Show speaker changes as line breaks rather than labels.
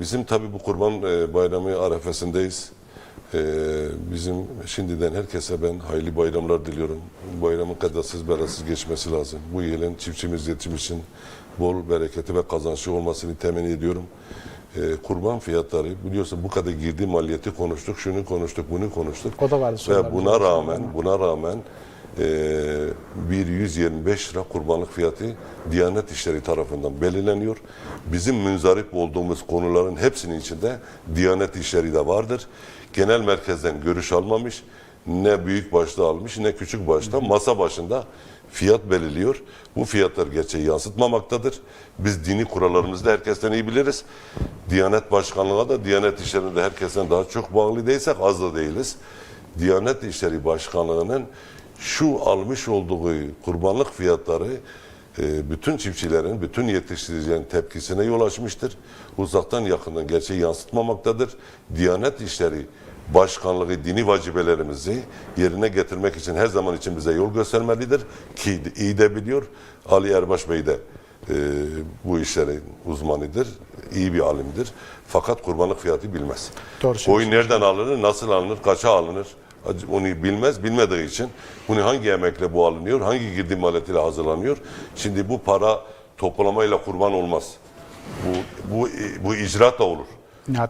Bizim tabii bu kurban e, bayramı arefesindeyiz. E, Bizim şimdiden herkese ben hayırlı bayramlar diliyorum. Bayramın kazasız belasız geçmesi lazım. Bu yılın çiftçimiz için bol bereketi ve kazançlı olmasını temenni ediyorum. E, Kurban fiyatları biliyorsun bu kadar girdi maliyeti konuştuk, şunu konuştuk, bunu konuştuk.
O da vardı
Ve buna rağmen buna rağmen bir 125 lira kurbanlık fiyatı Diyanet İşleri tarafından belirleniyor. Bizim münzarip olduğumuz konuların hepsinin içinde Diyanet İşleri de vardır. Genel merkezden görüş almamış. Ne büyük başta almış ne küçük başta masa başında fiyat belirliyor. Bu fiyatlar gerçeği yansıtmamaktadır. Biz dini kurallarımızda herkesten iyi biliriz. Diyanet Başkanlığı'na da Diyanet İşleri'ne de herkesten daha çok bağlı değilsek az da değiliz. Diyanet İşleri Başkanlığı'nın şu almış olduğu kurbanlık fiyatları e, bütün çiftçilerin, bütün yetiştiricilerin tepkisine yol açmıştır. Uzaktan yakından gerçeği yansıtmamaktadır. Diyanet İşleri Başkanlığı dini vacibelerimizi yerine getirmek için her zaman için bize yol göstermelidir. Ki iyi de biliyor. Ali Erbaş Bey de e, bu işlerin uzmanıdır. iyi bir alimdir. Fakat kurbanlık fiyatı bilmez.
Doğru
Koyun nereden alınır, nasıl alınır, kaça alınır? Onu bilmez, bilmediği için bunu hangi emekle bu alınıyor, hangi girdi maliyetiyle hazırlanıyor? Şimdi bu para toplamayla kurban olmaz. Bu, bu, bu icraat da olur.